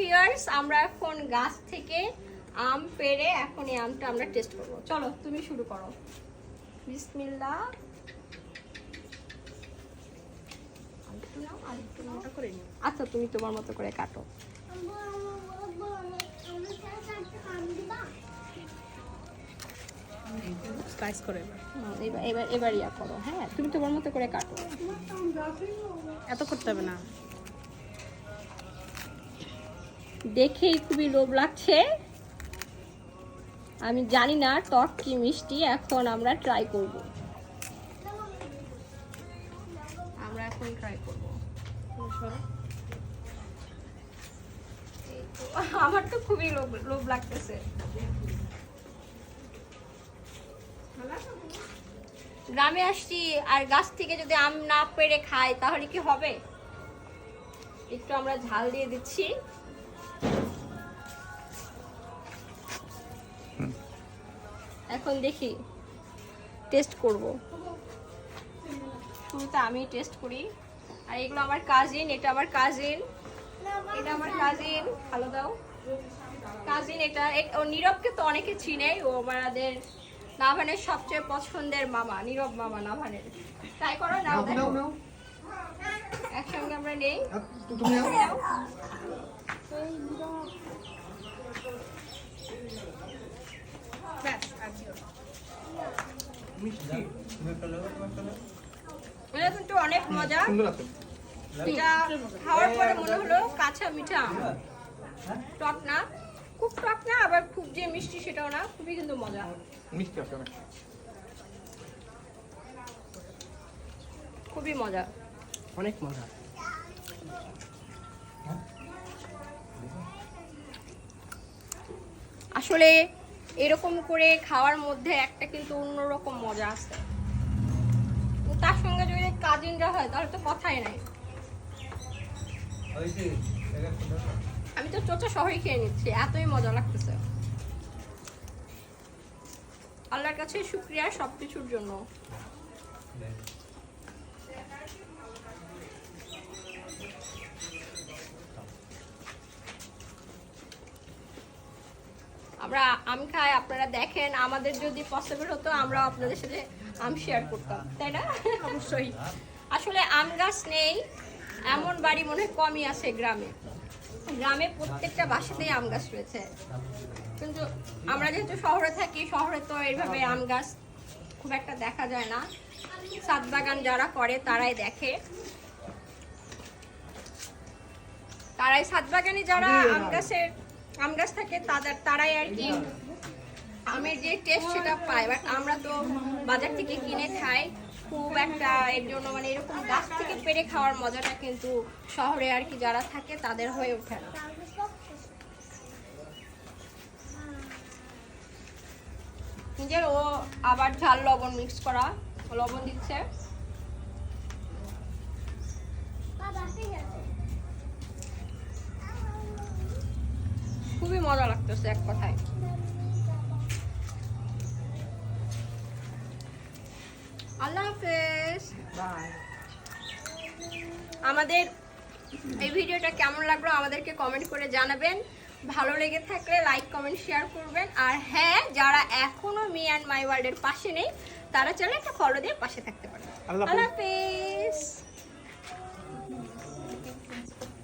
Viewers আমরা এখন গাছ থেকে আম পেড়ে এখন এই আমটা আমরা টেস্ট করব। চলো তুমি শুরু করো। নাও, আচ্ছা তুমি তোমার মতো করে কাটো। স্লাইস করে। এবার এবার এবার ইয়া করো হ্যাঁ তুমি তোমার মতো করে কাটো। এত করতে হবে না। দেখেই খুবই লোভ লাগছে। আমি জানি না, টক কি মিষ্টি, এখন আমরা ট্রাই করব। আমরা তো খুবই লোভ লাগতেছে। গ্রামে আসছি, আর গাছ থেকে যদি আম না পেড়ে খাই, তাহলে কি হবে? একটু আমরা ঝাল দিয়ে দিচ্ছি। এখন দেখি টেস্ট করব। শুরুতে আমি টেস্ট করি। আর এগুলো আমার কাজিন এটা আমার কাজিন এটা আমার কাজিন ভালো দাও। কাজিন এটা ও নীরবকে তো অনেকে চিনে ও আমাদের নাভানের সবচেয়ে পছন্দের মামা নীরব মামা নাভানের। ট্রাই করো না একসঙ্গে আমরা নেই আ, তো তুমি নাও ব্যাস আর দিও না। মিষ্টি। এটা কিন্তু অনেক মজা। এটা খাওয়ার পরে মনে হলো কাঁচা মিঠা আম। টক না। খুব টক না আবার খুব যে মিষ্টি সেটাও না। খুবই কিন্তু মজা। মিষ্টি আছে অনেক। খুবই মজা। অনেক মজা। আসলে এরকম করে খাওয়ার মধ্যে একটা কিন্তু অন্যরকম মজা আছে। তার সঙ্গে যদি কাজিনরা হয় তাহলে তো কথাই নাই। আমি তো চোচা শহরে খেয়ে নিচ্ছি এতই মজা লাগতেছে। আল্লাহর কাছে শুক্রিয়া সব কিছুর জন্য আমরা আম খাই আপনারা দেখেন আমাদের যদি পসিবল হতো আমরা আপনাদের সাথে আম শেয়ার করতাম তাই না? অবশ্যই। আসলে আম গাছ নেই এমন বাড়ি মনে হয় কমই আছে গ্রামে। গ্রামে প্রত্যেকটা বাসাতেই আম গাছ রয়েছে। কিন্তু আমরা যেহেতু শহরে থাকি শহরে তো এইভাবে আম গাছ খুব একটা দেখা যায় না। ছাদ বাগান যারা করে তারাই দেখে। তারাই ছাদ বাগানে যারা আম গাছের আম গাছ থাকে, তাদের তারাই আর কি। আমের যে টেস্ট সেটা পায় বাট আমরা তো বাজার থেকে কিনে খাই। খুব একটা এর জন্য মানে এরকম গাছ থেকে পেরে খাওয়ার মজাটা কিন্তু শহরে আর কি যারা থাকে, তাদের হয়ে ওঠে না। নিজের ও আবার ঝাল লবণ মিক্স করা, লবণ দিচ্ছে। খুবই মজা লাগতেছে এক কথায়। আল্লাহ হাফেজ। আমাদের এই ভিডিওটা কেমন লাগল আমাদেরকে কমেন্ট করে জানাবেন। ভালো লেগে থাকলে লাইক কমেন্ট শেয়ার করবেন। আর হ্যাঁ যারা এখনও মি অ্যান্ড মাই ওয়ার্ল্ডের পাশে নেই তারা চাইলে একটা ফলো দিয়ে পাশে থাকতে পারে আল্লাহ আল্লাহ হাফেজ।